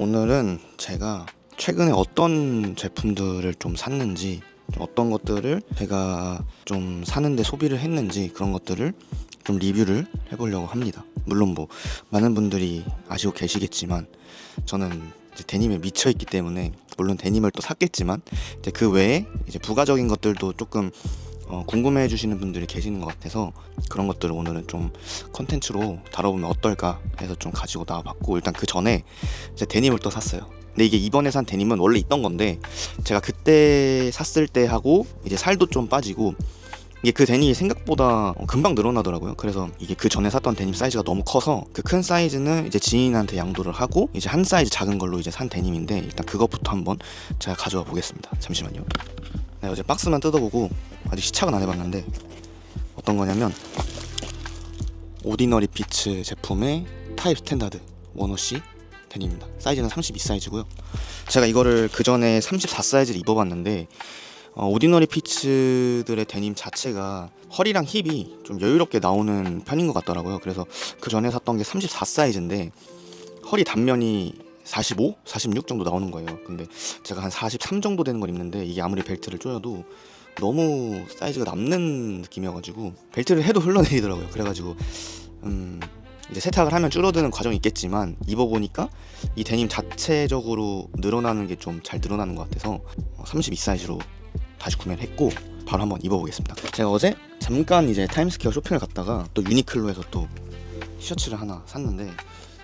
오늘은 제가 최근에 어떤 제품들을 좀 샀는지 좀 어떤 것들을 제가 좀 사는데 소비를 했는지 그런 것들을 좀 리뷰를 해보려고 합니다. 물론 뭐 많은 분들이 아시고 계시겠지만 저는 데님에 미쳐 있기 때문에 물론 데님을 또 샀겠지만 이제 그 외에 이제 부가적인 것들도 조금 어, 궁금해 주시는 분들이 계시는 것 같아서 그런 것들을 오늘은 좀 컨텐츠로 다뤄보면 어떨까 해서 좀 가지고 나와봤고 일단 그 전에 이제 데님을 또 샀어요. 근데 이게 이번에 산 데님은 원래 있던 건데 제가 그때 샀을 때 하고 이제 살도 좀 빠지고 이게 그 데님이 생각보다 어, 금방 늘어나더라고요. 그래서 이게 그 전에 샀던 데님 사이즈가 너무 커서 그 큰 사이즈는 이제 지인한테 양도를 하고 이제 한 사이즈 작은 걸로 이제 산 데님인데 일단 그것부터 한번 제가 가져와 보겠습니다. 잠시만요. 네, 어제 박스만 뜯어보고 아직 시착은 안 해봤는데 어떤 거냐면 오디너리 피츠 제품의 타입 스탠다드 원워시 데님입니다. 사이즈는 32 사이즈고요. 제가 이거를 그 전에 34 사이즈를 입어봤는데 어, 오디너리 피츠들의 데님 자체가 허리랑 힙이 좀 여유롭게 나오는 편인 것 같더라고요. 그래서 그 전에 샀던 게 34 사이즈인데 허리 단면이 45, 46 정도 나오는 거예요. 근데 제가 한 43 정도 되는 걸 입는데 이게 아무리 벨트를 조여도 너무 사이즈가 남는 느낌이어가지고 벨트를 해도 흘러내리더라고요. 그래가지고 음 이제 세탁을 하면 줄어드는 과정이 있겠지만 입어보니까 이 데님 자체적으로 늘어나는 게 좀 잘 늘어나는 것 같아서 32 사이즈로 다시 구매를 했고 바로 한번 입어보겠습니다. 제가 어제 잠깐 이제 타임스퀘어 쇼핑을 갔다가 또 유니클로에서 또 티셔츠를 하나 샀는데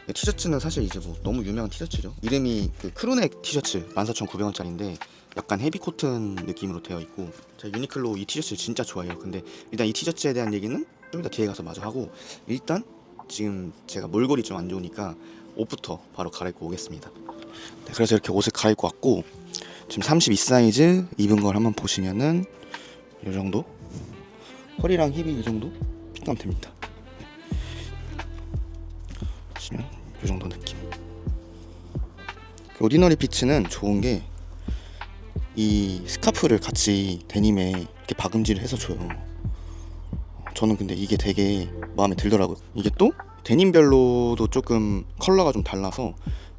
이 티셔츠는 사실 이제 뭐 너무 유명한 티셔츠죠. 이름이 그 크루넥 티셔츠 14,900원짜리인데 약간 헤비 코튼 느낌으로 되어 있고 제가 유니클로 이 티셔츠 진짜 좋아해요. 근데 일단 이 티셔츠에 대한 얘기는 좀 이따 뒤에 가서 마저 하고 일단 지금 제가 몰골이 좀 안 좋으니까 옷부터 바로 갈아입고 오겠습니다. 네, 그래서 이렇게 옷을 갈아입고 왔고 지금 32 사이즈 입은 걸 한번 보시면은 이 정도 허리랑 힙이 이 정도 핏감 됩니다. 보시면 이 정도 느낌. 그 오디너리 피츠는 좋은 게 이 스카프를 같이 데님에 이렇게 박음질을 해서 줘요. 저는 근데 이게 되게 마음에 들더라고요. 이게 또 데님별로도 조금 컬러가 좀 달라서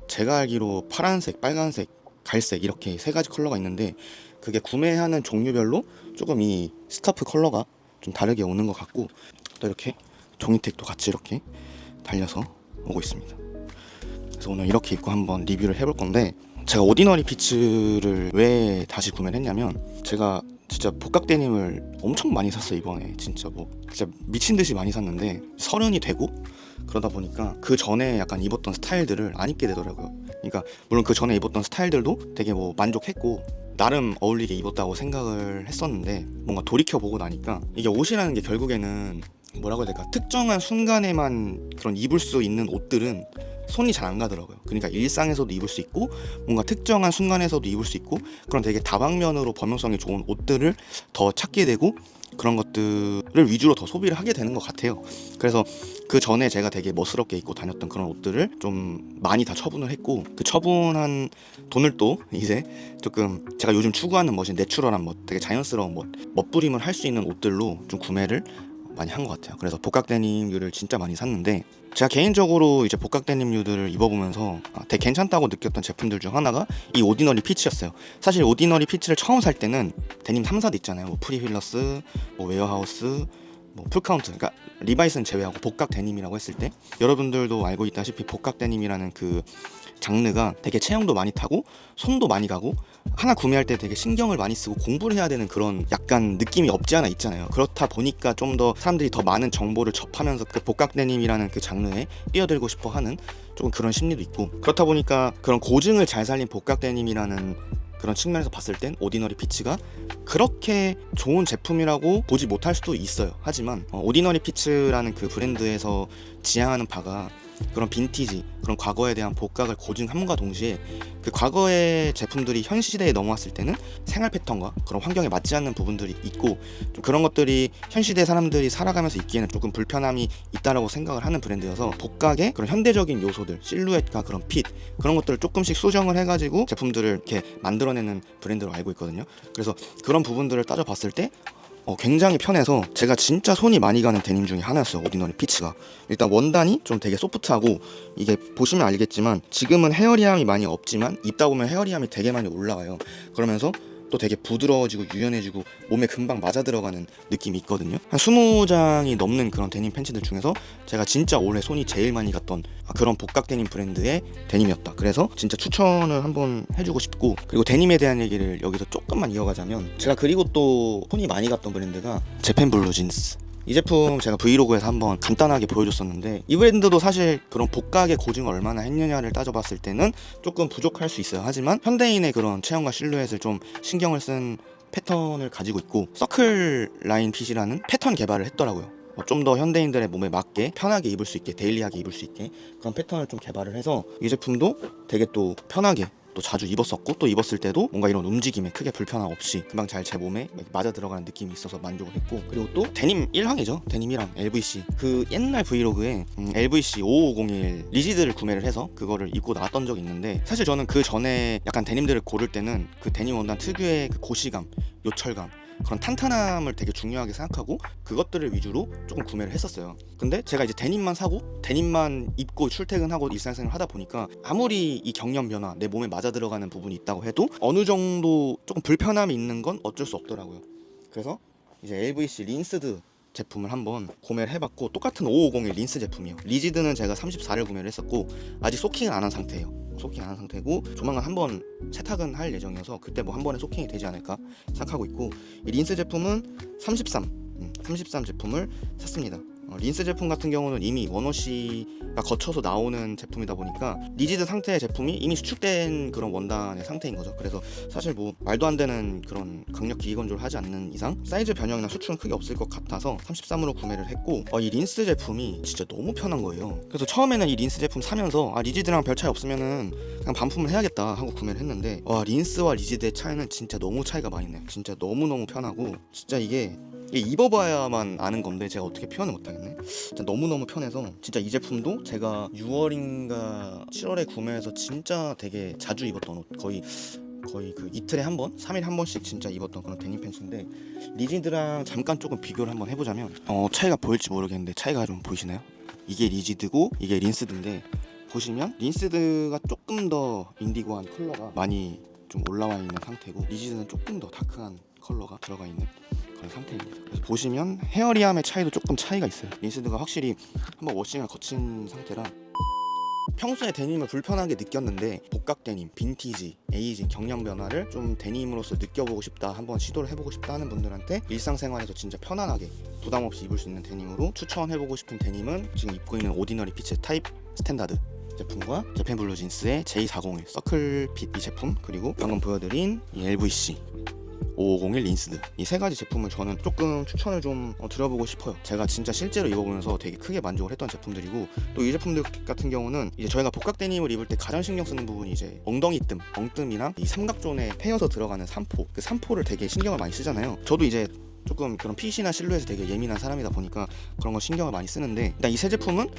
제가 알기로 파란색, 빨간색, 갈색 이렇게 세 가지 컬러가 있는데 그게 구매하는 종류별로 조금 이 스카프 컬러가 좀 다르게 오는 것 같고 또 이렇게 종이택도 같이 이렇게 달려서 오고 있습니다. 그래서 오늘 이렇게 입고 한번 리뷰를 해볼 건데 제가 오디너리 피츠를 왜 다시 구매를 했냐면 제가 진짜 복각 데님을 엄청 많이 샀어요 이번에 진짜 뭐 진짜 미친 듯이 많이 샀는데 서른이 되고 그러다 보니까 그 전에 약간 입었던 스타일들을 안 입게 되더라고요. 그러니까 물론 그 전에 입었던 스타일들도 되게 뭐 만족했고 나름 어울리게 입었다고 생각을 했었는데 뭔가 돌이켜 보고 나니까 이게 옷이라는 게 결국에는 뭐라고 해야 될까 특정한 순간에만 그런 입을 수 있는 옷들은 손이 잘 안 가더라고요. 그러니까 일상에서도 입을 수 있고 뭔가 특정한 순간에서도 입을 수 있고 그런 되게 다방면으로 범용성이 좋은 옷들을 더 찾게 되고 그런 것들을 위주로 더 소비를 하게 되는 것 같아요. 그래서 그 전에 제가 되게 멋스럽게 입고 다녔던 그런 옷들을 좀 많이 다 처분을 했고 그 처분한 돈을 또 이제 조금 제가 요즘 추구하는 멋인 내추럴한 멋, 되게 자연스러운 멋, 멋부림을 할 수 있는 옷들로 좀 구매를 많이 한 것 같아요. 그래서 복각 데님류를 진짜 많이 샀는데 제가 개인적으로 이제 복각 데님류들을 입어보면서 아, 되게 괜찮다고 느꼈던 제품들 중 하나가 이 오디너리 피치였어요. 사실 오디너리 피치를 처음 살 때는 데님 3사도 있잖아요. 뭐 프리휠러스, 뭐 웨어하우스, 뭐 풀카운트, 그러니까 리바이스는 제외하고 복각 데님이라고 했을 때 여러분들도 알고 있다시피 복각 데님이라는 그 장르가 되게 체형도 많이 타고 손도 많이 가고 하나 구매할 때 되게 신경을 많이 쓰고 공부를 해야 되는 그런 약간 느낌이 없지 않아 있잖아요. 그렇다 보니까 좀 더 사람들이 더 많은 정보를 접하면서 그 복각 데님이라는 그 장르에 뛰어들고 싶어 하는 조금 그런 심리도 있고 그렇다 보니까 그런 고증을 잘 살린 복각 데님이라는 그런 측면에서 봤을 땐 오디너리 피치가 그렇게 좋은 제품이라고 보지 못할 수도 있어요. 하지만 어, 오디너리 피츠라는 그 브랜드에서 지향하는 바가 그런 빈티지, 그런 과거에 대한 복각을 고증함과 동시에 그 과거의 제품들이 현 시대에 넘어왔을 때는 생활 패턴과 그런 환경에 맞지 않는 부분들이 있고 좀 그런 것들이 현 시대 사람들이 살아가면서 입기에는 조금 불편함이 있다라고 생각을 하는 브랜드여서 복각의 그런 현대적인 요소들, 실루엣과 그런 핏 그런 것들을 조금씩 수정을 해가지고 제품들을 이렇게 만들어내는 브랜드로 알고 있거든요. 그래서 그런 부분들을 따져봤을 때 어, 굉장히 편해서 제가 진짜 손이 많이 가는 데님 중에 하나였어요 오디너리 피치가. 일단 원단이 좀 되게 소프트하고 이게 보시면 알겠지만 지금은 헤어리함이 많이 없지만 입다 보면 헤어리함이 되게 많이 올라와요. 그러면서 또 되게 부드러워지고 유연해지고 몸에 금방 맞아 들어가는 느낌이 있거든요. 한 20장이 넘는 그런 데님 팬츠들 중에서 제가 진짜 올해 손이 제일 많이 갔던 아, 그런 복각 데님 브랜드의 데님이었다. 그래서 진짜 추천을 한번 해주고 싶고 그리고 데님에 대한 얘기를 여기서 조금만 이어가자면 제가 그리고 또 손이 많이 갔던 브랜드가 재팬 블루 진스 이 제품 제가 브이로그에서 한번 간단하게 보여줬었는데 이 브랜드도 사실 그런 복각의 고증을 얼마나 했느냐를 따져봤을 때는 조금 부족할 수 있어요. 하지만 현대인의 그런 체형과 실루엣을 좀 신경을 쓴 패턴을 가지고 있고 서클 라인 핏이라는 패턴 개발을 했더라고요. 좀더 현대인들의 몸에 맞게 편하게 입을 수 있게 데일리하게 입을 수 있게 그런 패턴을 좀 개발을 해서 이 제품도 되게 또 편하게 또 자주 입었었고 또 입었을 때도 뭔가 이런 움직임에 크게 불편함 없이 금방 잘 제 몸에 맞아 들어가는 느낌이 있어서 만족을 했고 그리고 또 데님 1항이죠. 데님 1항 LVC 그 옛날 브이로그에 음, LVC 5501 리지드를 구매를 해서 그거를 입고 나왔던 적이 있는데 사실 저는 그 전에 약간 데님들을 고를 때는 그 데님 원단 특유의 그 고시감 요철감 그런 탄탄함을 되게 중요하게 생각하고 그것들을 위주로 조금 구매를 했었어요. 근데 제가 이제 데님만 사고 데님만 입고 출퇴근하고 일상생활 하다 보니까 아무리 이 경련 변화 내 몸에 맞아 들어가는 부분이 있다고 해도 어느 정도 조금 불편함이 있는 건 어쩔 수 없더라고요. 그래서 이제 LVC 린스드 제품을 한번 구매를 해봤고 똑같은 5501 린스 제품이에요. 리지드는 제가 34를 구매를 했었고 아직 소킹은 안 한 상태예요. 소킹 안 한 상태고 조만간 한번 세탁은 할 예정이어서 그때 뭐 한 번에 소킹이 되지 않을까 생각하고 있고 이 린스 제품은 33, 음, 33 제품을 샀습니다. 어, 린스 제품 같은 경우는 이미 원워시가 거쳐서 나오는 제품이다 보니까 리지드 상태의 제품이 이미 수축된 그런 원단의 상태인 거죠. 그래서 사실 뭐 말도 안 되는 그런 강력 기기 건조를 하지 않는 이상 사이즈 변형이나 수축은 크게 없을 것 같아서 33으로 구매를 했고 어, 이 린스 제품이 진짜 너무 편한 거예요. 그래서 처음에는 이 린스 제품 사면서 아 리지드랑 별 차이 없으면은 그냥 반품을 해야겠다 하고 구매를 했는데 와 린스와 리지드의 차이는 진짜 너무 차이가 많이 나요. 진짜 너무 너무 편하고 진짜 이게 입어봐야만 아는 건데 제가 어떻게 표현을 못하겠네. 진짜 너무 너무 편해서 진짜 이 제품도 제가 6월인가 7월에 구매해서 진짜 되게 자주 입었던 옷 거의 거의 그 이틀에 한 번, 3일에 한 번씩 진짜 입었던 그런 데님 팬츠인데 리지드랑 잠깐 조금 비교를 한번 해보자면 어 차이가 보일지 모르겠는데 차이가 좀 보이시나요? 이게 리지드고 이게 린스드인데 보시면 린스드가 조금 더 인디고한 컬러가 많이 좀 올라와 있는 상태고 리지드는 조금 더 다크한 컬러가 들어가 있는 그런 상태입니다. 그래서 보시면 헤어리함의 차이도 조금 차이가 있어요. 린스드가 확실히 한번 워싱을 거친 상태라 평소에 데님을 불편하게 느꼈는데 복각 데님, 빈티지, 에이징, 경량 변화를 좀 데님으로서 느껴보고 싶다, 한번 시도를 해보고 싶다 하는 분들한테 일상생활에서 진짜 편안하게 부담 없이 입을 수 있는 데님으로 추천해보고 싶은 데님은 지금 입고 있는 오디너리 핏의 타입 스탠다드 제품과 재팬 블루 진스의 J401 서클 핏 이 제품 그리고 방금 보여드린 이 LVC 5501 린스드 이 세 가지 제품을 저는 조금 추천을 좀 어, 드려보고 싶어요. 제가 진짜 실제로 입어보면서 되게 크게 만족을 했던 제품들이고 또 이 제품들 같은 경우는 이제 저희가 복각 데님을 입을 때 가장 신경 쓰는 부분이 이제 엉덩이 뜸, 엉뜸이랑 이 삼각존에 패여서 들어가는 삼포 그 삼포를 되게 신경을 많이 쓰잖아요. 저도 이제 조금 그런 핏이나 실루엣에 되게 예민한 사람이다 보니까 그런 거 신경을 많이 쓰는데 일단 이 세 제품은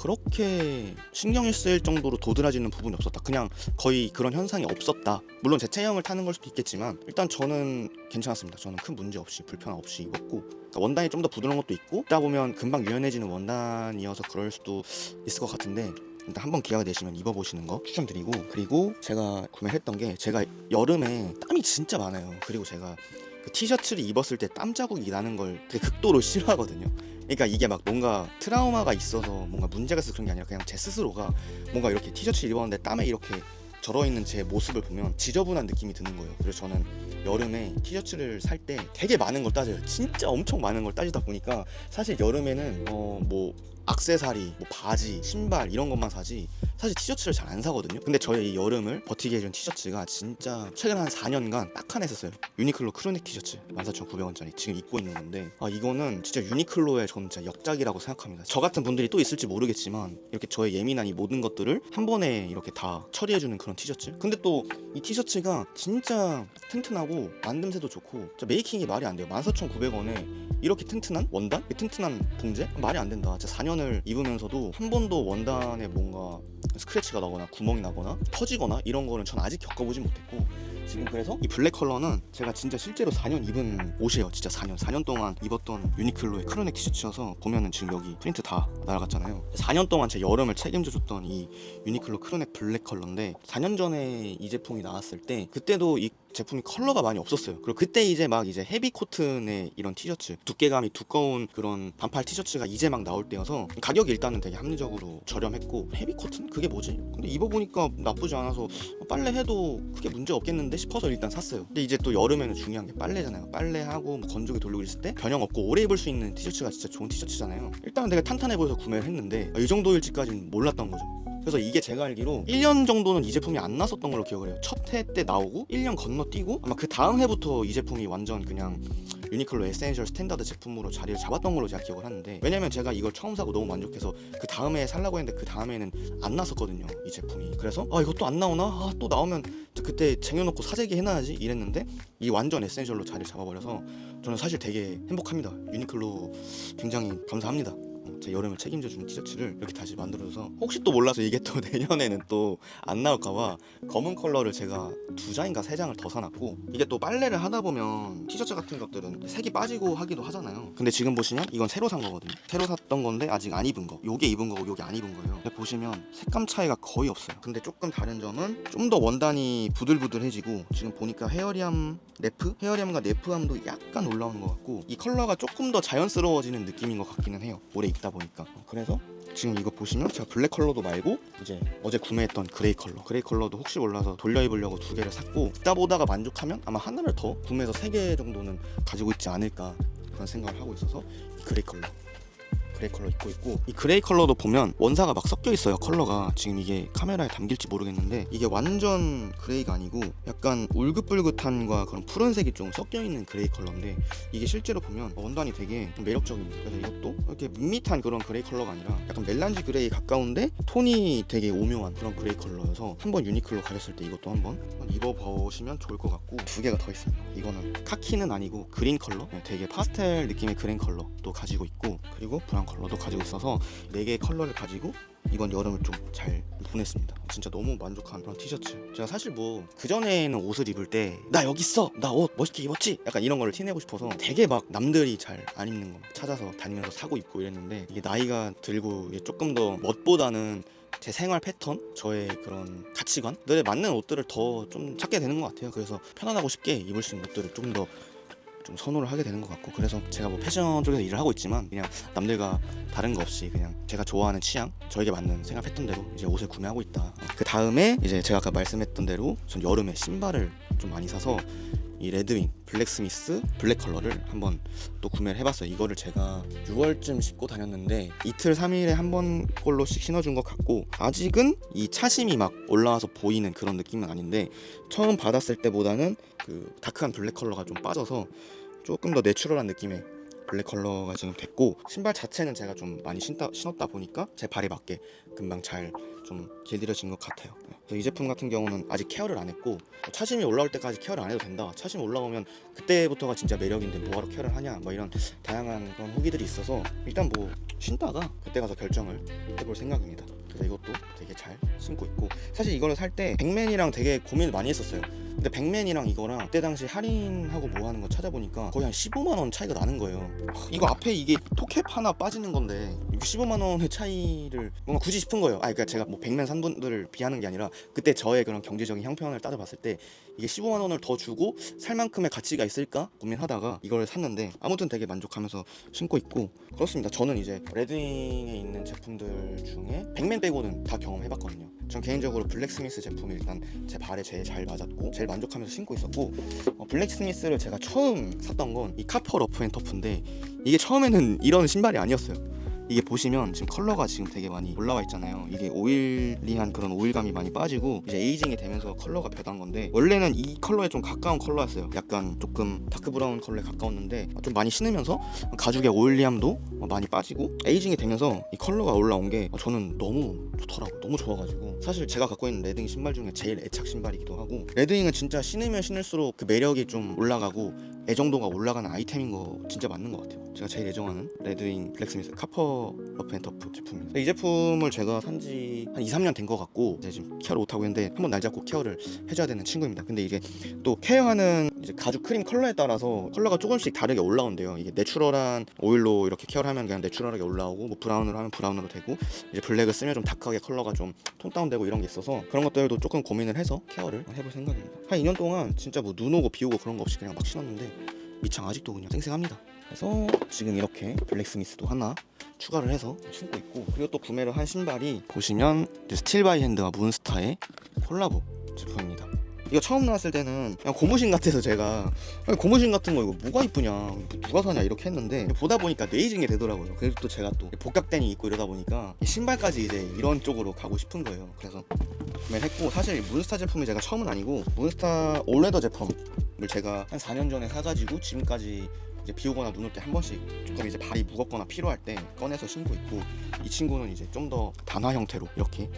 그렇게 신경이 쓰일 정도로 도드라지는 부분이 없었다. 그냥 거의 그런 현상이 없었다. 물론 제 체형을 타는 걸 수도 있겠지만 일단 저는 괜찮았습니다. 저는 큰 문제 없이 불편 없이 입었고 그러니까 원단이 좀 더 부드러운 것도 있고 있다 보면 금방 유연해지는 원단이어서 그럴 수도 있을 것 같은데 일단 한번 기회가 되시면 입어보시는 거 추천드리고 그리고 제가 구매했던 게 제가 여름에 땀이 진짜 많아요. 그리고 제가 그 티셔츠를 입었을 때 땀 자국이 나는 걸 되게 극도로 싫어하거든요. 그러니까 이게 막 뭔가 트라우마가 있어서 뭔가 문제가 있어서 그런 게 아니라 그냥 제 스스로가 뭔가 이렇게 티셔츠 입었는데 땀에 이렇게 절어 있는 제 모습을 보면 지저분한 느낌이 드는 거예요. 그래서 저는 여름에 티셔츠를 살 때 되게 많은 걸 따져요. 진짜 엄청 많은 걸 따지다 보니까 사실 여름에는 어 뭐 악세사리, 뭐 바지, 신발 이런 것만 사지 사실 티셔츠를 잘 안 사거든요. 근데 저의 이 여름을 버티게 해준 티셔츠가 진짜 최근 한 4년간 딱 하나 했었어요. 유니클로 크로넥 티셔츠 14,900원짜리 지금 입고 있는 건데 아 이거는 진짜 유니클로의 진짜 역작이라고 생각합니다. 저 같은 분들이 또 있을지 모르겠지만 이렇게 저의 예민한 이 모든 것들을 한 번에 이렇게 다 처리해주는 그런 티셔츠. 근데 또 이 티셔츠가 진짜 튼튼하고 만듦새도 좋고 메이킹이 말이 안 돼요. 14,900원에 이렇게 튼튼한 원단? 튼튼한 봉제? 말이 안 된다. 진짜 4년 을 입으면서도 한 번도 원단에 뭔가 스크래치가 나거나 구멍이 나거나 터지거나 이런 거는 전 아직 겪어보진 못했고 지금 그래서 이 블랙 컬러는 제가 진짜 실제로 4년 입은 옷이에요 진짜 4년. 4년 동안 입었던 유니클로의 크로넥 티셔츠여서 보면은 지금 여기 프린트 다 날아갔잖아요. 4년 동안 제 여름을 책임져 줬던 이 유니클로 크로넥 블랙 컬러인데 4년 전에 이 제품이 나왔을 때 그때도 이 제품이 컬러가 많이 없었어요. 그리고 그때 이제 막 이제 헤비 코튼의 이런 티셔츠, 두께감이 두꺼운 그런 반팔 티셔츠가 이제 막 나올 때여서 가격이 일단은 되게 합리적으로 저렴했고 헤비 코튼 그게 뭐지? 근데 입어보니까 나쁘지 않아서 빨래 해도 크게 문제 없겠는데 싶어서 일단 샀어요. 근데 이제 또 여름에는 중요한 게 빨래잖아요. 빨래하고 뭐 건조기 돌리고 있을 때 변형 없고 오래 입을 수 있는 티셔츠가 진짜 좋은 티셔츠잖아요. 일단은 되게 탄탄해 보여서 구매를 했는데 이 정도 일지까지는 몰랐던 거죠. 그래서 이게 제가 알기로 1년 정도는 이 제품이 안 나왔었던 걸로 기억을 해요. 첫 해 때 나오고 1년 건너뛰고 아마 그 다음 해부터 이 제품이 완전 그냥 유니클로 에센셜 스탠다드 제품으로 자리를 잡았던 걸로 제가 기억을 하는데 왜냐면 제가 이걸 처음 사고 너무 만족해서 그 다음에 살라고 했는데 그 다음에는 안 나왔었거든요 이 제품이. 그래서 아 이것도 안 나오나? 아 또 나오면 그때 쟁여놓고 사재기 해놔야지 이랬는데 이 완전 에센셜로 자리를 잡아버려서 저는 사실 되게 행복합니다. 유니클로 굉장히 감사합니다. 어, 제 여름을 책임져주는 티셔츠를 이렇게 다시 만들어줘서 혹시 또 몰라서 이게 또 내년에는 또 안 나올까봐 검은 컬러를 제가 두 장인가 세 장을 더 사놨고 이게 또 빨래를 하다 보면 티셔츠 같은 것들은 색이 빠지고 하기도 하잖아요. 근데 지금 보시면 이건 새로 산 거거든요. 새로 샀던 건데 아직 안 입은 거. 요게 입은 거고 요게 안 입은 거예요. 근데 보시면 색감 차이가 거의 없어요. 근데 조금 다른 점은 좀 더 원단이 부들부들해지고 지금 보니까 헤어리암 네프? 헤어리암과 네프함도 약간 올라오는 것 같고 이 컬러가 조금 더 자연스러워지는 느낌인 것 같기는 해요. 오래 입다 보니까. 어, 그래서 지금 이거 보시면 제가 블랙 컬러도 말고 이제 어제 구매했던 그레이 컬러. 그레이 컬러도 혹시 몰라서 돌려 입으려고 두 개를 샀고 있다 보다가 만족하면 아마 하나를 더 구매해서 세 개 정도는 가지고 있지 않을까 그런 생각을 하고 있어서 이 그레이 컬러 그레이 컬러 입고 있고 이 그레이 컬러도 보면 원사가 막 섞여 있어요 컬러가. 지금 이게 카메라에 담길지 모르겠는데 이게 완전 그레이가 아니고 약간 울긋불긋한과 그런 푸른색이 좀 섞여 있는 그레이 컬러인데 이게 실제로 보면 원단이 되게 매력적입니다. 그래서 이것도 이렇게 밋밋한 그런 그레이 컬러가 아니라 약간 멜란지 그레이 가까운데 톤이 되게 오묘한 그런 그레이 컬러여서 한번 유니클로 가렸을 때 이것도 한번 입어보시면 좋을 것 같고 두 개가 더 있습니다. 이거는 카키는 아니고 그린 컬러? 네, 되게 파스텔 느낌의 그린 컬러도 가지고 있고 그리고 브라운 컬러도 가지고 있어서 네 개의 컬러를 가지고 이번 여름을 좀 잘 보냈습니다. 진짜 너무 만족한 그런 티셔츠. 제가 사실 뭐 그전에는 옷을 입을 때 나 여기 있어. 나 옷 멋있게 입었지. 약간 이런 거를 티내고 싶어서 되게 막 남들이 잘 안 입는 거 찾아서 다니면서 사고 입고 이랬는데 이게 나이가 들고 조금 더 멋보다는 제 생활 패턴, 저의 그런 가치관들에 맞는 옷들을 더 좀 찾게 되는 것 같아요. 그래서 편안하고 쉽게 입을 수 있는 옷들을 좀 더 좀 선호를 하게 되는 것 같고 그래서 제가 뭐 패션 쪽에서 일을 하고 있지만 그냥 남들과 다른 거 없이 그냥 제가 좋아하는 취향 저에게 맞는 생활 패턴대로 이제 옷을 구매하고 있다. 그 다음에 이제 제가 아까 말씀했던 대로 전 여름에 신발을 좀 많이 사서 이 레드윙 블랙스미스 블랙 컬러를 한번 또 구매를 해봤어요. 이거를 제가 6월쯤 신고 다녔는데 이틀 3일에 한번 꼴로씩 신어준 것 같고 아직은 이 차심이 막 올라와서 보이는 그런 느낌은 아닌데 처음 받았을 때보다는 그 다크한 블랙 컬러가 좀 빠져서 조금 더 내추럴한 느낌의 블랙 컬러가 지금 됐고 신발 자체는 제가 좀 많이 신다, 신었다 보니까 제 발에 맞게 금방 잘 좀 길들여진 것 같아요. 네. 이 제품 같은 경우는 아직 케어를 안 했고 차심이 올라올 때까지 케어를 안 해도 된다. 차심이 올라오면 그때부터가 진짜 매력인데 뭐하러 케어를 하냐 뭐 이런 다양한 그런 후기들이 있어서 일단 뭐 신다가 그때 가서 결정을 해볼 생각입니다. 그래서 이것도 되게 잘 신고 있고 사실 이거를 살 때 백맨이랑 되게 고민을 많이 했었어요 근데 백맨이랑 이거랑 그때 당시 할인하고 뭐 하는 거 찾아보니까 거의 한 15만 원 차이가 나는 거예요. 하, 이거 앞에 이게 토캡 하나 빠지는 건데 이거 15만 원의 차이를 뭔가 굳이 싶은 거예요. 아 그러니까 제가 뭐 백맨 산 분들을 비하는 게 아니라 그때 저의 그런 경제적인 형편을 따져봤을 때 이게 15만 원을 더 주고 살 만큼의 가치가 있을까 고민하다가 이걸 샀는데 아무튼 되게 만족하면서 신고 있고 그렇습니다. 저는 이제 레드윙에 있는 제품들 중에 백맨 빼고는 다 경험해봤거든요. 전 개인적으로 블랙스미스 제품이 일단 제 발에 제일 잘 맞았고 제일 만족하면서 신고 있었고 어, 블랙스미스를 제가 처음 샀던 건 이 카퍼 러프 앤 터프인데 이게 처음에는 이런 신발이 아니었어요. 이게 보시면 지금 컬러가 지금 되게 많이 올라와 있잖아요. 이게 오일리한 그런 오일감이 많이 빠지고 이제 에이징이 되면서 컬러가 변한 건데 원래는 이 컬러에 좀 가까운 컬러였어요. 약간 조금 다크 브라운 컬러에 가까웠는데 좀 많이 신으면서 가죽의 오일리함도 많이 빠지고 에이징이 되면서 이 컬러가 올라온 게 저는 너무 좋더라고. 너무 좋아가지고 사실 제가 갖고 있는 레드잉 신발 중에 제일 애착 신발이기도 하고 레드잉은 진짜 신으면 신을수록 그 매력이 좀 올라가고 애정도가 올라가는 아이템인 거 진짜 맞는 것 같아요. 제가 제일 애정하는 레드윙 블랙스미스 카퍼 러프앤터프 제품입니다. 이 제품을 제가 산 지 한 2, 3년 된 것 같고 이제 지금 케어를 못 하고 있는데 한번 날 잡고 케어를 해줘야 되는 친구입니다. 근데 이게 또 케어하는 이제 가죽 크림 컬러에 따라서 컬러가 조금씩 다르게 올라온대요. 이게 내추럴한 오일로 이렇게 케어를 하면 그냥 내추럴하게 올라오고 뭐 브라운으로 하면 브라운으로 되고 이제 블랙을 쓰면 좀 다크하게 컬러가 좀 톤 다운되고 이런 게 있어서 그런 것들도 조금 고민을 해서 케어를 해볼 생각입니다. 한 2년 동안 진짜 뭐 눈 오고 비 오고 그런 거 없이 그냥 막 신었는데 밑창 아직도 그냥 쌩쌩합니다. 그래서 지금 이렇게 블랙스미스도 하나 추가를 해서 신고 있고 그리고 또 구매를 한 신발이 보시면 이제 스틸 바이 핸드와 문스타의 콜라보 제품입니다. 이거 처음 나왔을 때는 그냥 고무신 같아서 제가 고무신 같은 거 이거 뭐가 이쁘냐 뭐 누가 사냐 이렇게 했는데 보다 보니까 뇌이징이 되더라고요. 그래도 또 제가 또 복각대니 입고 이러다 보니까 신발까지 이제 이런 쪽으로 가고 싶은 거예요. 그래서 구매를 했고 사실 문스타 제품이 제가 처음은 아니고 문스타 올레더 제품을 제가 한 4년 전에 사가지고 지금까지 이제 비 오거나 눈 올 때 한 번씩 조금 이제 발이 무겁거나 필요할 때 꺼내서 신고 있고 이 친구는 이제 좀 더 단화 형태로 이렇게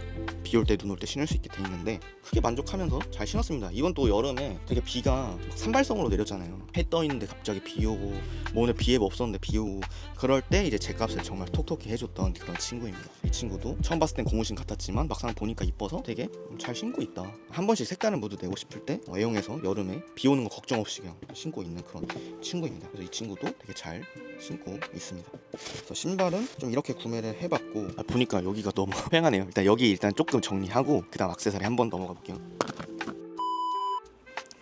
비 올 때 눈 올 때 신을 수 있게 돼 있는데 크게 만족하면서 잘 신었습니다. 이건 또 여름에 되게 비가 막 산발성으로 내렸잖아요. 해 떠 있는데 갑자기 비 오고 뭐 오늘 비 예보 없었는데 비 오고 그럴 때 이제 제 값을 정말 톡톡히 해줬던 그런 친구입니다. 이 친구도 처음 봤을 땐 고무신 같았지만 막상 보니까 이뻐서 되게 잘 신고 있다. 한 번씩 색다른 무드 내고 싶을 때 어, 애용해서 여름에 비 오는 거 걱정 없이 그냥 신고 있는 그런 친구입니다. 그래서 이 친구도 되게 잘 신고 있습니다. 그래서 신발은 좀 이렇게 구매를 해봤고 아, 보니까 여기가 너무 휑하네요. 일단 여기 일단 조금 정리하고 그다음 액세서리 한번 넘어가 볼게요.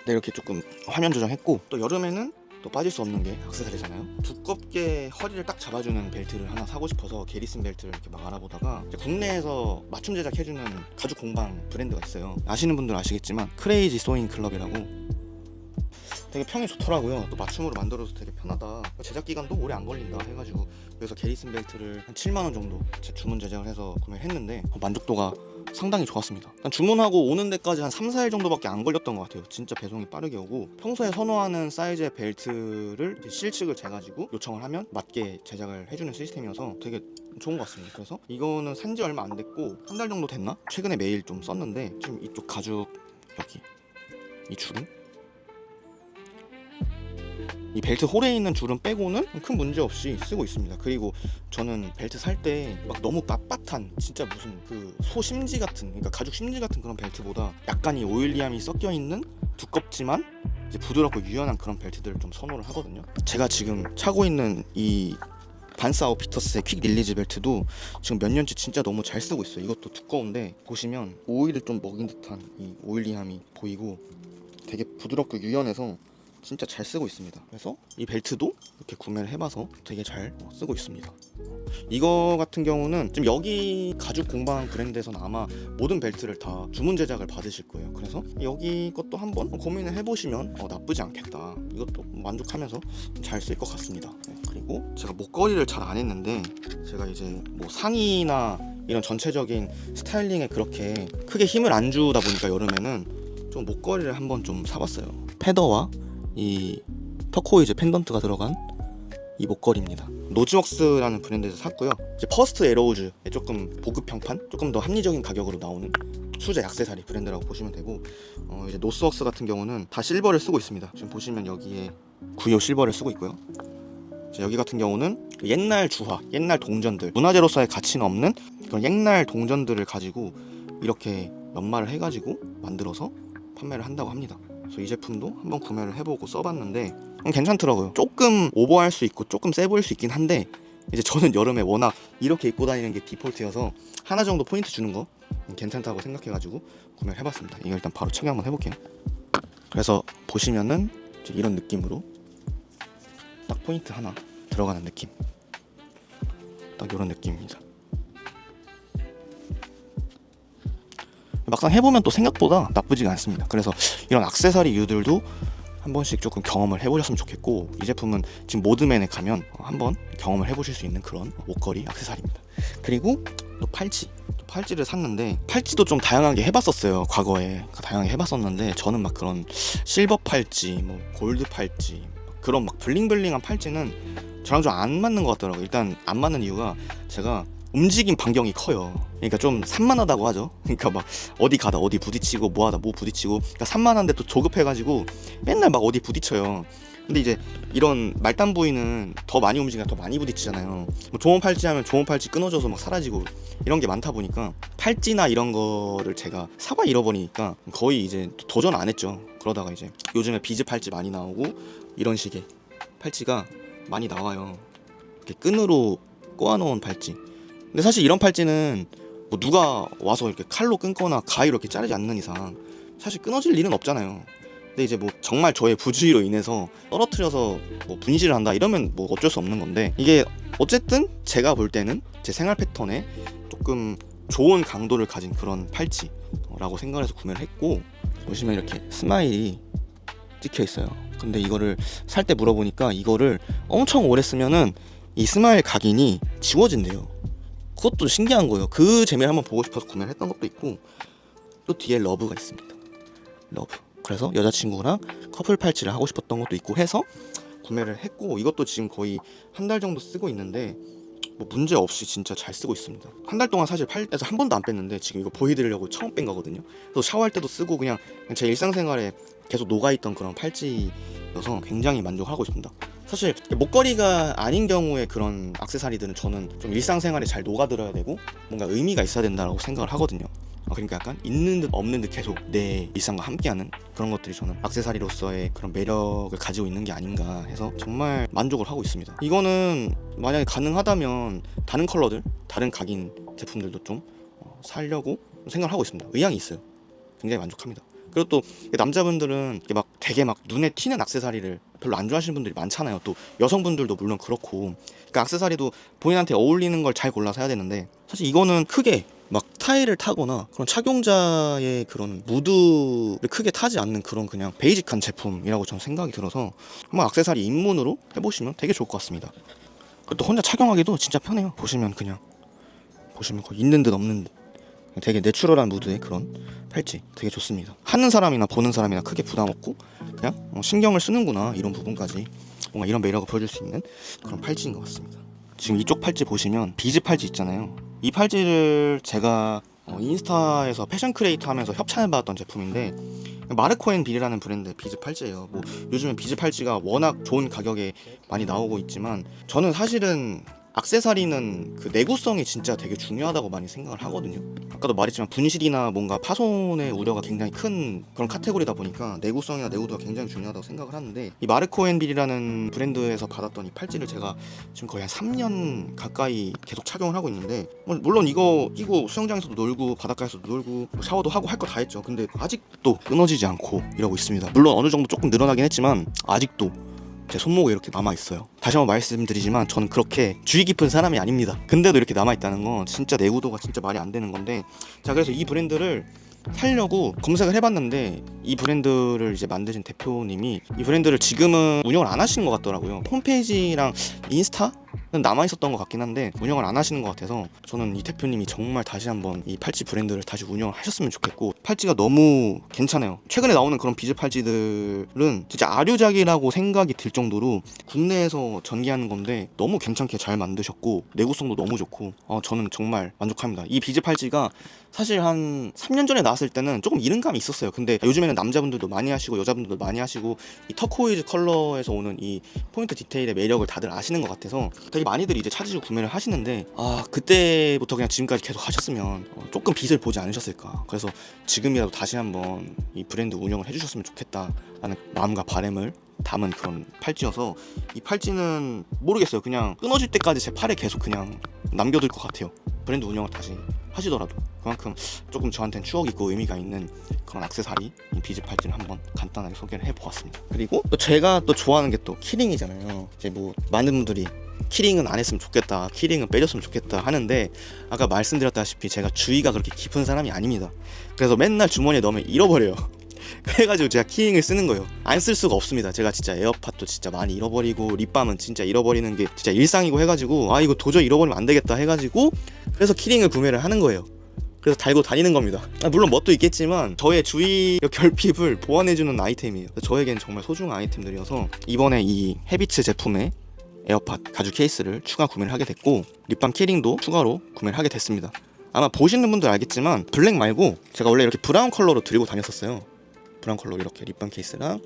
네, 이렇게 조금 화면 조정했고 또 여름에는 또 빠질 수 없는 게 악세사리잖아요. 두껍게 허리를 딱 잡아주는 벨트를 하나 사고 싶어서 게리슨 벨트를 이렇게 막 알아보다가 국내에서 맞춤 제작해주는 가죽 공방 브랜드가 있어요. 아시는 분들은 아시겠지만 크레이지 소잉 클럽이라고 되게 평이 좋더라고요. 또 맞춤으로 만들어서 되게 편하다. 제작 기간도 오래 안 걸린다 해가지고 그래서 게리슨 벨트를 한 7만 원 정도 제 주문 제작을 해서 구매했는데 어, 만족도가 상당히 좋았습니다. 일단 주문하고 오는 데까지 한 3, 4일 정도밖에 안 걸렸던 것 같아요. 진짜 배송이 빠르게 오고 평소에 선호하는 사이즈의 벨트를 실측을 재가지고 요청을 하면 맞게 제작을 해주는 시스템이어서 되게 좋은 것 같습니다. 그래서 이거는 산 지 얼마 안 됐고 한 달 정도 됐나? 최근에 매일 좀 썼는데 지금 이쪽 가죽 여기 이 줄은 이 벨트 홀에 있는 줄은 빼고는 큰 문제 없이 쓰고 있습니다. 그리고 저는 벨트 살 때 막 너무 빳빳한 진짜 무슨 그 소 심지 같은 그러니까 가죽 심지 같은 그런 벨트보다 약간 이 오일리함이 섞여 있는 두껍지만 이제 부드럽고 유연한 그런 벨트들을 좀 선호를 하거든요. 제가 지금 차고 있는 이 반사오 피터스의 퀵 릴리즈 벨트도 지금 몇 년째 진짜 너무 잘 쓰고 있어요. 이것도 두꺼운데 보시면 오일을 좀 먹인 듯한 이 오일리함이 보이고 되게 부드럽고 유연해서 진짜 잘 쓰고 있습니다. 그래서 이 벨트도 이렇게 구매를 해봐서 되게 잘 어, 쓰고 있습니다. 이거 같은 경우는 지금 여기 가죽 공방 브랜드에서는 아마 모든 벨트를 다 주문 제작을 받으실 거예요. 그래서 여기 것도 한번 고민을 해보시면 어, 나쁘지 않겠다. 이것도 만족하면서 잘 쓸 것 같습니다. 네, 그리고 제가 목걸이를 잘 안 했는데 제가 이제 뭐 상의나 이런 전체적인 스타일링에 그렇게 크게 힘을 안 주다 보니까 여름에는 좀 목걸이를 한번 좀 사봤어요. 패더와 이 터코이즈 펜던트가 들어간 이 목걸이입니다. 노즈웍스라는 브랜드에서 샀고요. 이제 퍼스트 에로우즈 조금 보급 평판, 조금 더 합리적인 가격으로 나오는 수제 액세서리 브랜드라고 보시면 되고 어, 이제 노스웍스 같은 경우는 다 실버를 쓰고 있습니다. 지금 보시면 여기에 구요 실버를 쓰고 있고요. 자, 여기 같은 경우는 옛날 주화, 옛날 동전들, 문화재로서의 가치는 없는 그런 옛날 동전들을 가지고 이렇게 연마를 해가지고 만들어서 판매를 한다고 합니다. 그래서 이 제품도 한번 구매를 해보고 써봤는데 음, 괜찮더라고요. 조금 오버할 수 있고 조금 세 보일 수 있긴 한데 이제 저는 여름에 워낙 이렇게 입고 다니는 게 디폴트여서 하나 정도 포인트 주는 거 음, 괜찮다고 생각해가지고 구매를 해봤습니다. 이거 일단 바로 착용 한번 해볼게요. 그래서 보시면은 이런 느낌으로 딱 포인트 하나 들어가는 느낌. 딱 이런 느낌입니다. 막상 해보면 또 생각보다 나쁘지가 않습니다. 그래서 이런 악세사리 유들도 한 번씩 조금 경험을 해보셨으면 좋겠고 이 제품은 지금 모드맨에 가면 한번 경험을 해보실 수 있는 그런 목걸이 악세사리입니다. 그리고 또 팔찌. 또 팔찌를 샀는데 팔찌도 좀 다양하게 해봤었어요. 과거에 다양하게 해봤었는데 저는 막 그런 실버 팔찌, 뭐 골드 팔찌 그런 막 블링블링한 팔찌는 저랑 좀 안 맞는 것 같더라고요. 일단 안 맞는 이유가 제가 움직임 반경이 커요. 그러니까 좀 산만하다고 하죠. 그러니까 막 어디 가다 어디 부딪히고 뭐하다 뭐 부딪히고 그러니까 산만한데 또 조급해가지고 맨날 막 어디 부딪혀요. 근데 이제 이런 말단 부위는 더 많이 움직이면 더 많이 부딪히잖아요. 뭐 좋은 팔찌 하면 좋은 팔찌 끊어져서 막 사라지고 이런 게 많다 보니까 팔찌나 이런 거를 제가 사과 잃어버리니까 거의 이제 도전 안 했죠. 그러다가 이제 요즘에 비즈 팔찌 많이 나오고 이런 식의 팔찌가 많이 나와요. 이렇게 끈으로 꼬아놓은 팔찌. 근데 사실 이런 팔찌는 뭐 누가 와서 이렇게 칼로 끊거나 가위로 이렇게 자르지 않는 이상 사실 끊어질 일은 없잖아요. 근데 이제 뭐 정말 저의 부주의로 인해서 떨어뜨려서 뭐 분실을 한다 이러면 뭐 어쩔 수 없는 건데 이게 어쨌든 제가 볼 때는 제 생활 패턴에 조금 좋은 강도를 가진 그런 팔찌라고 생각을 해서 구매를 했고 보시면 이렇게 스마일이 찍혀 있어요. 근데 이거를 살 때 물어보니까 이거를 엄청 오래 쓰면은 이 스마일 각인이 지워진대요. 그것도 신기한 거예요. 그 재미를 한번 보고 싶어서 구매를 했던 것도 있고 또 뒤에 러브가 있습니다. 러브. 그래서 여자친구랑 커플 팔찌를 하고 싶었던 것도 있고 해서 구매를 했고 이것도 지금 거의 한 달 정도 쓰고 있는데 뭐 문제 없이 진짜 잘 쓰고 있습니다. 한 달 동안 사실 팔에서 한 번도 안 뺐는데 지금 이거 보여드리려고 처음 뺀 거거든요. 그래서 샤워할 때도 쓰고 그냥 제 일상생활에 계속 녹아있던 그런 팔찌여서 굉장히 만족하고 있습니다. 사실 목걸이가 아닌 경우에 그런 악세사리들은 저는 좀 일상생활에 잘 녹아들어야 되고 뭔가 의미가 있어야 된다고 생각을 하거든요. 아, 그러니까 약간 있는 듯 없는 듯 계속 내 일상과 함께하는 그런 것들이 저는 악세사리로서의 그런 매력을 가지고 있는 게 아닌가 해서 정말 만족을 하고 있습니다. 이거는 만약에 가능하다면 다른 컬러들, 다른 각인 제품들도 좀 어, 살려고 생각을 하고 있습니다. 의향이 있어요. 굉장히 만족합니다. 그리고 또 남자분들은 막 되게 막 눈에 튀는 악세사리를 별로 안 좋아하시는 분들이 많잖아요. 또 여성분들도 물론 그렇고 그러니까 악세사리도 본인한테 어울리는 걸 잘 골라서 해야 되는데 사실 이거는 크게 막 타일을 타거나 그런 착용자의 그런 무드를 크게 타지 않는 그런 그냥 베이직한 제품이라고 저는 생각이 들어서 한번 악세사리 입문으로 해보시면 되게 좋을 것 같습니다. 또 혼자 착용하기도 진짜 편해요. 보시면 그냥 보시면 거의 있는 듯 없는 듯 되게 내추럴한 무드의 그런 팔찌 되게 좋습니다. 하는 사람이나 보는 사람이나 크게 부담 없고 그냥 어, 신경을 쓰는구나 이런 부분까지 뭔가 이런 매력을 보여줄 수 있는 그런 팔찌인 것 같습니다. 지금 이쪽 팔찌 보시면 비즈 팔찌 있잖아요. 이 팔찌를 제가 어, 인스타에서 패션 크리에이터 하면서 협찬을 받았던 제품인데 마르코앤 빌이라는 브랜드 비즈 팔찌예요. 뭐 요즘에 비즈 팔찌가 워낙 좋은 가격에 많이 나오고 있지만 저는 사실은 악세사리는 그 내구성이 진짜 되게 중요하다고 많이 생각을 하거든요. 아까도 말했지만 분실이나 뭔가 파손의 우려가 굉장히 큰 그런 카테고리다 보니까 내구성이나 내구도가 굉장히 중요하다고 생각을 하는데 이 마르코 앤빌이라는 브랜드에서 받았던 이 팔찌를 제가 지금 거의 한 3년 가까이 계속 착용을 하고 있는데 뭐 물론 이거 끼고 수영장에서도 놀고 바닷가에서도 놀고 뭐 샤워도 하고 할 거 다 했죠. 근데 아직도 끊어지지 않고 이러고 있습니다. 물론 어느 정도 조금 늘어나긴 했지만 아직도 제 손목에 이렇게 남아 있어요. 다시 한번 말씀드리지만 저는 그렇게 주의 깊은 사람이 아닙니다. 근데도 이렇게 남아 있다는 건 진짜 내구도가 진짜 말이 안 되는 건데 자 그래서 이 브랜드를 살려고 검색을 해봤는데 이 브랜드를 이제 만드신 대표님이 이 브랜드를 지금은 운영을 안 하시는 것 같더라고요. 홈페이지랑 인스타 는 남아 있었던 것 같긴 한데 운영을 안 하시는 것 같아서 저는 이 대표님이 정말 다시 한번 이 팔찌 브랜드를 다시 운영을 하셨으면 좋겠고 팔찌가 너무 괜찮아요. 최근에 나오는 그런 비즈 팔찌들은 진짜 아류작이라고 생각이 들 정도로 국내에서 전개하는 건데 너무 괜찮게 잘 만드셨고 내구성도 너무 좋고 어, 저는 정말 만족합니다. 이 비즈 팔찌가 사실 한 3년 전에 나왔을 때는 조금 이른감이 있었어요. 근데 요즘에는 남자분들도 많이 하시고 여자분들도 많이 하시고 이 터코이즈 컬러에서 오는 이 포인트 디테일의 매력을 다들 아시는 것 같아서 되게 많이들 이제 찾으시고 구매를 하시는데 아 그때부터 그냥 지금까지 계속 하셨으면 어, 조금 빚을 보지 않으셨을까. 그래서 지금이라도 다시 한번 이 브랜드 운영을 해주셨으면 좋겠다라는 마음과 바램을 담은 그런 팔찌여서 이 팔찌는 모르겠어요. 그냥 끊어질 때까지 제 팔에 계속 그냥 남겨둘 것 같아요. 브랜드 운영을 다시 하시더라도 그만큼 조금 저한테는 추억 있고 의미가 있는 그런 악세사리 이 비즈 팔찌를 한번 간단하게 소개를 해보았습니다. 그리고 또 제가 또 좋아하는 게 또 키링이잖아요. 이제 뭐 많은 분들이 키링은 안 했으면 좋겠다, 키링은 빼줬으면 좋겠다 하는데 아까 말씀드렸다시피 제가 주의가 그렇게 깊은 사람이 아닙니다. 그래서 맨날 주머니에 넣으면 잃어버려요. 그래가지고 제가 키링을 쓰는 거예요. 안 쓸 수가 없습니다. 제가 진짜 에어팟도 진짜 많이 잃어버리고 립밤은 진짜 잃어버리는 게 진짜 일상이고 해가지고 아 이거 도저히 잃어버리면 안 되겠다 해가지고 그래서 키링을 구매를 하는 거예요. 그래서 달고 다니는 겁니다. 아, 물론 멋도 있겠지만 저의 주의 결핍을 보완해주는 아이템이에요. 저에겐 정말 소중한 아이템들이어서 이번에 이 헤비츠 제품의 에어팟 가죽 케이스를 추가 구매를 하게 됐고 립밤 키링도 추가로 구매를 하게 됐습니다. 아마 보시는 분들 알겠지만 블랙 말고 제가 원래 이렇게 브라운 컬러로 들고 다녔었어요. 브라운 컬러 이렇게 립밤 케이스랑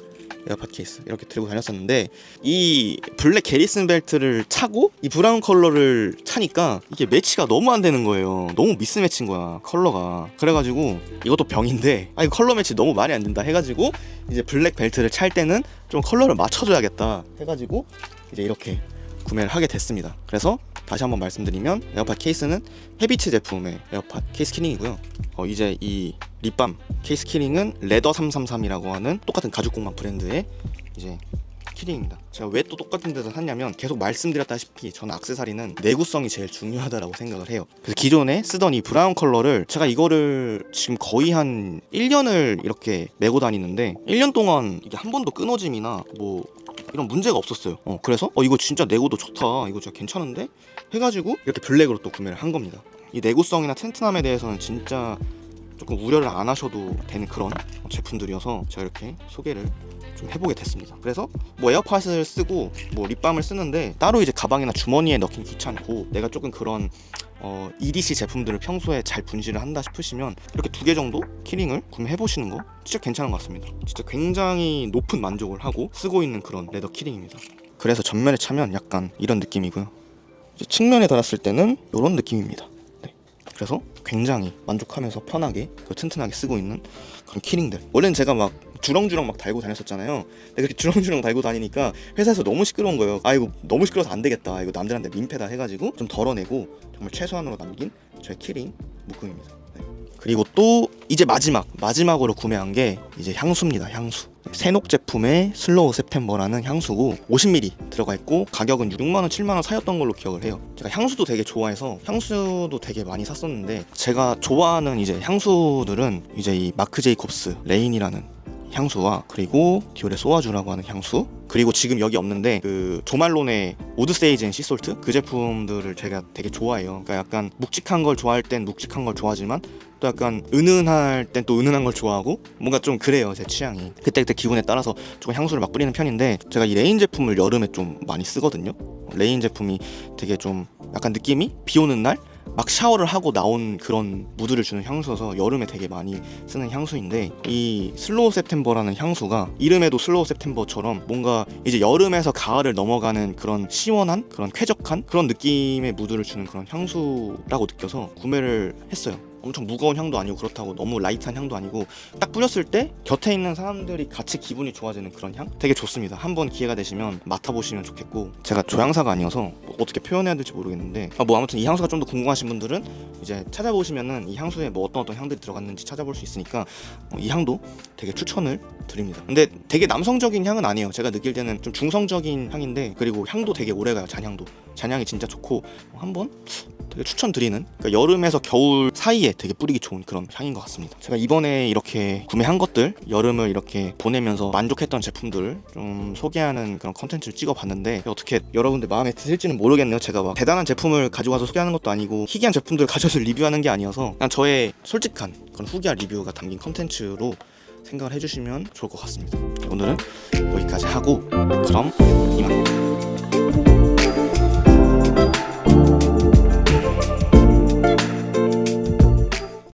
에어팟 케이스 이렇게 들고 다녔었는데 이 블랙 게리슨 벨트를 차고 이 브라운 컬러를 차니까 이게 매치가 너무 안 되는 거예요. 너무 미스매치인 거야 컬러가. 그래가지고 이것도 병인데 아 이거 컬러 매치 너무 말이 안 된다 해가지고 이제 블랙 벨트를 찰 때는 좀 컬러를 맞춰줘야겠다 해가지고 이제 이렇게 구매를 하게 됐습니다. 그래서 다시 한번 말씀드리면 에어팟 케이스는 헤비츠 제품의 에어팟 케이스 키링이고요. 어, 이제 이 립밤 케이스 키링은 레더 333이라고 하는 똑같은 가죽공방 브랜드의 이제 키링입니다. 제가 왜 또 똑같은 데서 샀냐면 계속 말씀드렸다시피 저는 악세사리는 내구성이 제일 중요하다라고 생각을 해요. 그래서 기존에 쓰던 이 브라운 컬러를 제가 이거를 지금 거의 한 1년을 이렇게 메고 다니는데 1년 동안 이게 한 번도 끊어짐이나 뭐 이런 문제가 없었어요. 어, 그래서 어 이거 진짜 내구도 좋다. 이거 진짜 괜찮은데 해가지고 이렇게 블랙으로 또 구매를 한 겁니다. 이 내구성이나 튼튼함에 대해서는 진짜 조금 우려를 안 하셔도 되는 그런 제품들이어서 제가 이렇게 소개를 좀 해보게 됐습니다. 그래서 뭐 에어팟을 쓰고 뭐 립밤을 쓰는데 따로 이제 가방이나 주머니에 넣긴 귀찮고 내가 조금 그런 어, EDC 제품들을 평소에 잘 분실을 한다 싶으시면 이렇게 두 개 정도 키링을 구매해 보시는 거 진짜 괜찮은 것 같습니다. 진짜 굉장히 높은 만족을 하고 쓰고 있는 그런 레더 키링입니다. 그래서 전면에 차면 약간 이런 느낌이고요. 측면에 달았을 때는 이런 느낌입니다. 네. 그래서 굉장히 만족하면서 편하게 그리고 튼튼하게 쓰고 있는 그런 키링들. 원래는 제가 막 주렁주렁 막 달고 다녔었잖아요. 근데 그렇게 주렁주렁 달고 다니니까 회사에서 너무 시끄러운 거예요. 아 이거 너무 시끄러워서 안 되겠다. 이거 남들한테 민폐다 해가지고 좀 덜어내고 정말 최소한으로 남긴 저의 키링 묶음입니다. 네. 그리고 또 이제 마지막 마지막으로 구매한 게 이제 향수입니다. 향수. 세녹 제품의 슬로우 세템버라는 향수고 50ml 들어가 있고 가격은 6만 원, 7만 원 사였던 걸로 기억을 해요. 제가 향수도 되게 좋아해서 향수도 되게 많이 샀었는데 제가 좋아하는 이제 향수들은 이제 이 마크 제이콥스 레인이라는 향수와 그리고 디올의 소아주라고 하는 향수 그리고 지금 여기 없는데 그 조말론의 오드세이즈 앤 시솔트 그 제품들을 제가 되게 좋아해요. 그러니까 약간 묵직한 걸 좋아할 땐 묵직한 걸 좋아하지만 또 약간 은은할 땐 또 은은한 걸 좋아하고 뭔가 좀 그래요 제 취향이 그때그때 기분에 따라서 조금 향수를 막 뿌리는 편인데 제가 이 레인 제품을 여름에 좀 많이 쓰거든요 레인 제품이 되게 좀 약간 느낌이 비 오는 날 막 샤워를 하고 나온 그런 무드를 주는 향수여서 여름에 되게 많이 쓰는 향수인데 이 슬로우 september라는 향수가 이름에도 슬로우 september처럼 뭔가 이제 여름에서 가을을 넘어가는 그런 시원한 그런 쾌적한 그런 느낌의 무드를 주는 그런 향수라고 느껴서 구매를 했어요. 엄청 무거운 향도 아니고 그렇다고 너무 라이트한 향도 아니고 딱 뿌렸을 때 곁에 있는 사람들이 같이 기분이 좋아지는 그런 향 되게 좋습니다. 한번 기회가 되시면 맡아보시면 좋겠고 제가 조향사가 아니어서 뭐 어떻게 표현해야 될지 모르겠는데 아, 뭐 아무튼 이 향수가 좀 더 궁금하신 분들은 이제 찾아보시면은 이 향수에 뭐 어떤 어떤 향들이 들어갔는지 찾아볼 수 있으니까 어, 이 향도 되게 추천을 드립니다. 근데 되게 남성적인 향은 아니에요. 제가 느낄 때는 좀 중성적인 향인데 그리고 향도 되게 오래가요. 잔향도 잔향이 진짜 좋고 한번 되게 추천드리는 그러니까 여름에서 겨울 사이에 되게 뿌리기 좋은 그런 향인 것 같습니다. 제가 이번에 이렇게 구매한 것들 여름을 이렇게 보내면서 만족했던 제품들을 좀 소개하는 그런 컨텐츠를 찍어봤는데 어떻게 여러분들 마음에 드실지는 모르겠네요. 제가 막 대단한 제품을 가져와서 소개하는 것도 아니고 희귀한 제품들을 가져와서 리뷰하는 게 아니어서 그냥 저의 솔직한 그런 후기와 리뷰가 담긴 컨텐츠로 생각을 해주시면 좋을 것 같습니다. 오늘은 여기까지 하고 그럼